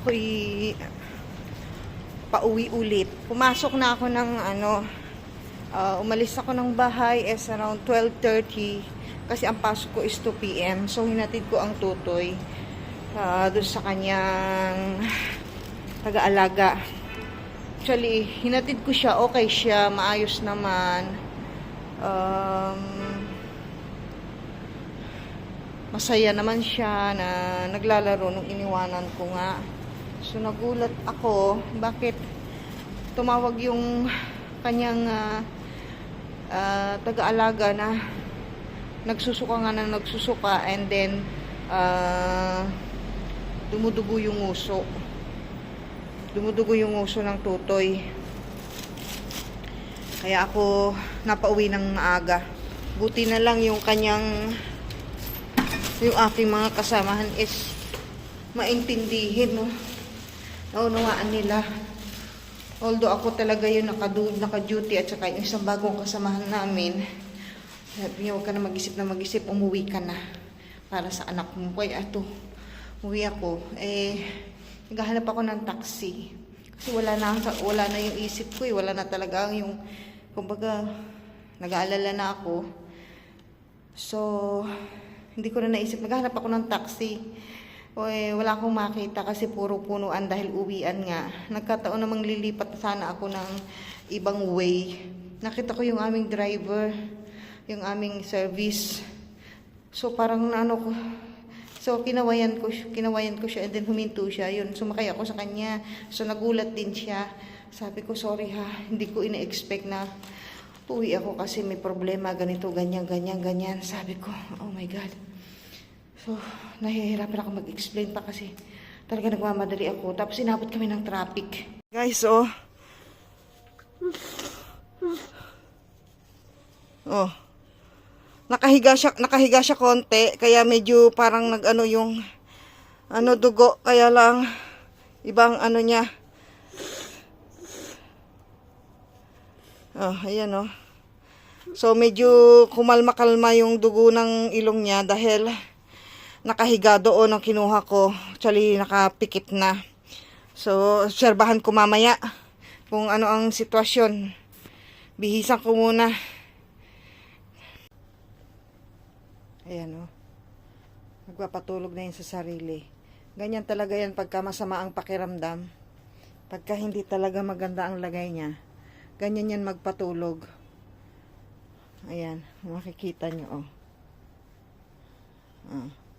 ako'y pauwi ulit. Pumasok na ako ng ano, ah, umalis ako ng bahay is around 12.30 kasi ang pasok ko is 2 p.m. So, hinatid ko ang tutoy uh, doon sa kanyang taga-alaga. Actually, hinatid ko siya, okay siya, maayos naman. Um, masaya naman siya na naglalaro nung iniwanan ko nga. So nagulat ako, bakit tumawag yung kanyang ah, ah, taga-alaga na nagsusuka nga na nagsusuka and then ah, dumudugo yung uso. Dumudugo yung uso ng tutoy. Kaya ako napauwi ng maaga. Buti na lang yung kanyang yung aking mga kasamahan is maintindihin, no? Naunawaan nila. Although ako talaga yung nakadu- naka-duty at saka yung isang bagong kasamahan namin, sabi niya, huwag ka na mag-isip na mag-isip, umuwi ka na para sa anak mo. Kaya ato, umuwi ako. Eh, naghahanap ako ng taxi. Kasi wala na, wala na yung isip ko eh. Wala na talaga yung, kumbaga, nag-aalala na ako. So, hindi ko na naisip. Naghahanap ako ng taxi. O, eh, wala akong makita kasi puro punuan dahil uwian nga. Nagkataon namang lilipat sana ako ng ibang way. Nakita ko yung aming driver, yung aming service. So parang ano ko, so kinawayan ko, kinawayan ko siya and then huminto siya. Yun, sumakay ako sa kanya. So nagulat din siya. Sabi ko, sorry ha, hindi ko ina-expect na uwi ako kasi may problema, ganito, ganyan, ganyan, ganyan. Sabi ko, oh my God. So, nahihirapan ako mag-explain pa kasi talaga nagmamadali ako. Tapos inabot kami ng traffic. Guys, oh. Oh. Nakahiga siya, nakahiga siya konti, kaya medyo parang nag-ano yung ano dugo, kaya lang ibang ano niya. Oh, ayan oh. So medyo kumalma-kalma yung dugo ng ilong niya dahil nakahiga doon ang kinuha ko. Actually, nakapikit na. So, obserbahan ko mamaya kung ano ang sitwasyon. Bihisan ko muna. Ayan o. Nagpapatulog na yun sa sarili. Ganyan talaga yan pagka masama ang pakiramdam. Pagka hindi talaga maganda ang lagay niya. Ganyan yan magpatulog. Ayan, makikita nyo, oh. Ah.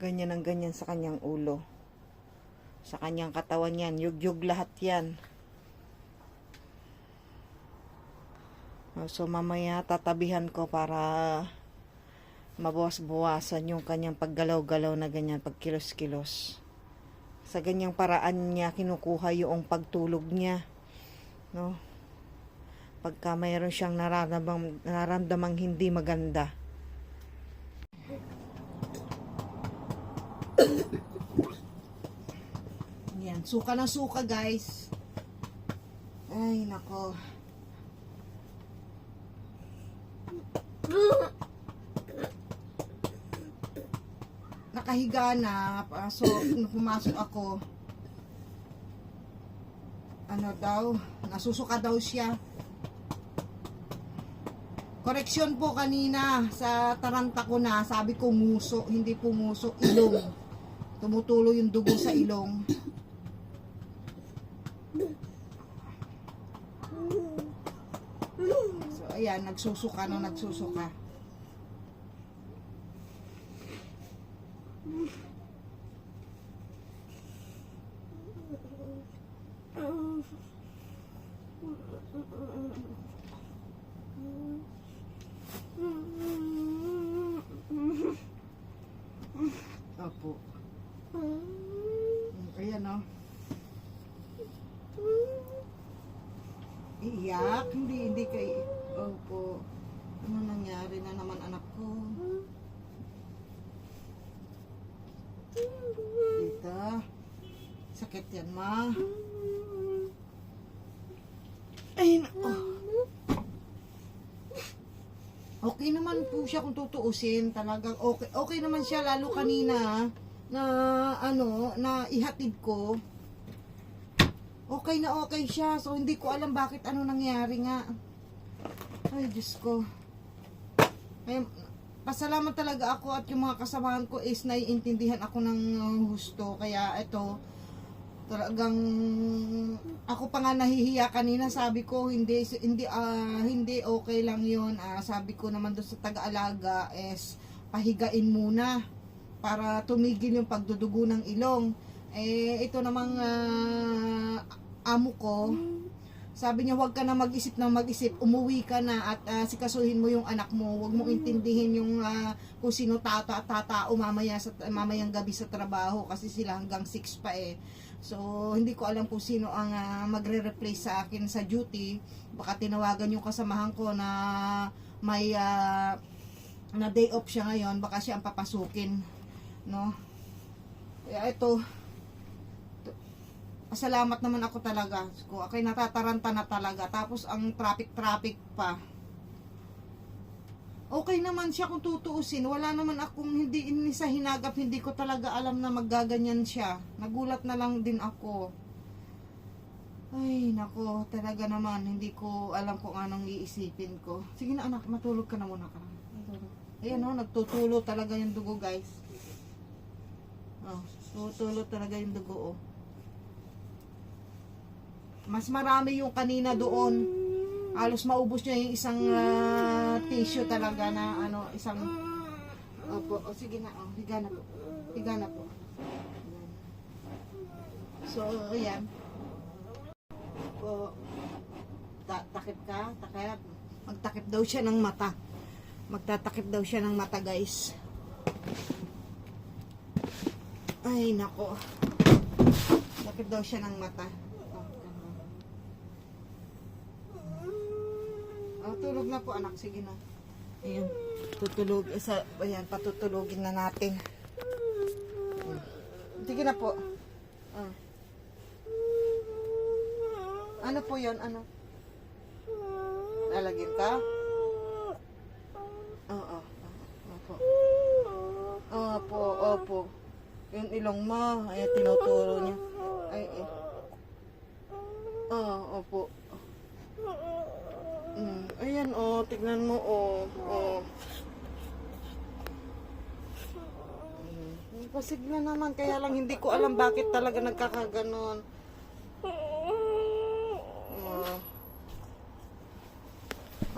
Ganyan ang ganyan sa kanyang ulo. Sa kanyang katawan yan. Yugyug lahat yan. So, mamaya tatabihan ko para mabawas-bawasan yung kanyang paggalaw-galaw na ganyan, pagkilos-kilos. Sa ganyang paraan niya, kinukuha yung pagtulog niya. No? Pagka mayroon siyang nararamdamang, nararamdamang hindi maganda. Yan, suka na suka guys. Ay, nako. Nakahiga na, so pumasok ako, ano daw, nasusuka daw siya. Koreksyon po kanina sa taranta ko na, sabi ko muso, hindi po muso, ilong. Tumutulo yung dugo sa ilong. So, ayan, nagsusuka no, nagsusuka. Opo. Mm, Ayan o. Iyak? Hindi, hindi kay... Opo. Ano nangyari na naman anak ko? Tita. Sakit yan, ma. Ay, nako. Okay naman po siya kung tutuusin. Talagang okay, okay naman siya lalo kanina. na ano, na ihatid ko, okay na okay siya. So, hindi ko alam bakit ano nangyari nga. Ay, Diyos ko. Ay, pasalamat talaga ako at yung mga kasamahan ko is naiintindihan ako ng uh, husto. Kaya ito, talagang ako pa nga nahihiya kanina sabi ko hindi hindi ah, hindi okay lang yon sabi ko naman doon sa taga-alaga is pahigain muna para tumigil yung pagdudugo ng ilong eh ito namang ah, amo ko sabi niya huwag ka na mag-isip na mag-isip umuwi ka na at ah, sikasuhin mo yung anak mo huwag mo intindihin yung ah, kung sino tata at tatao mamaya sa mamayang gabi sa trabaho kasi sila hanggang 6 pa eh So, hindi ko alam kung sino ang ah, magre-replace sa akin sa duty. Baka tinawagan yung kasamahan ko na may ah, na day off siya ngayon. Baka siya ang papasukin. No? Kaya ito, to- pasalamat naman ako talaga. Kung ako'y natataranta na talaga. Tapos ang traffic-traffic pa. Okay naman siya kung tutuusin. Wala naman akong hindi ini sa hinagap, hindi ko talaga alam na maggaganyan siya. Nagulat na lang din ako. Ay, nako, talaga naman, hindi ko alam kung anong iisipin ko. Sige na anak, matulog ka na muna ka. Matulog. Ayan oh, nagtutulo talaga yung dugo guys. Oh, tutulo talaga yung dugo oh. Mas marami yung kanina doon halos maubos niya yung isang ah, tissue talaga na ano, isang Opo, o sige na, oh, higa na po. Higa na po. So, ayan. Po, ta takip ka, takip. Magtakip daw siya ng mata. Magtatakip daw siya ng mata, guys. Ay, nako. Takip daw siya ng mata. Oh, ganun. Oh, tulog na po anak. Sige na. Ayan. Tutulog. Isa, ayan, patutulogin na natin. Ayan. Sige na po. Ah. Ano po yon Ano? Lalagyan ka? Oo. Opo. Opo, opo. Yung ilong mo. Ayan, tinuturo niya. Ay, eh. Oo, opo. Mm, ayan oh, tignan mo oh. Oh. Mm, Pasig na naman, kaya lang hindi ko alam bakit talaga nagkakaganon. Oh.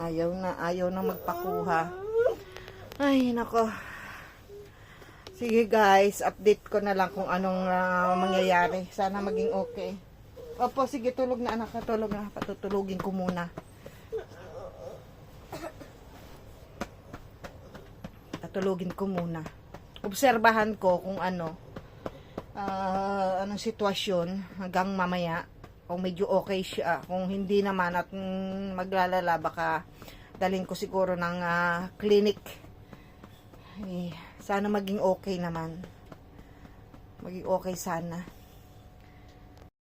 Ayaw na, ayaw na magpakuha. Ay, nako. Sige guys, update ko na lang kung anong ah, mangyayari. Sana maging okay. Opo, sige, tulog na anak. Tulog na. Patutulugin ko muna. Patulugin ko muna. Obserbahan ko kung ano, ah, anong sitwasyon hanggang mamaya. Kung medyo okay siya. Kung hindi naman at mm, maglalala, baka dalhin ko siguro ng ah, clinic. Eh, sana maging okay naman. Maging okay sana.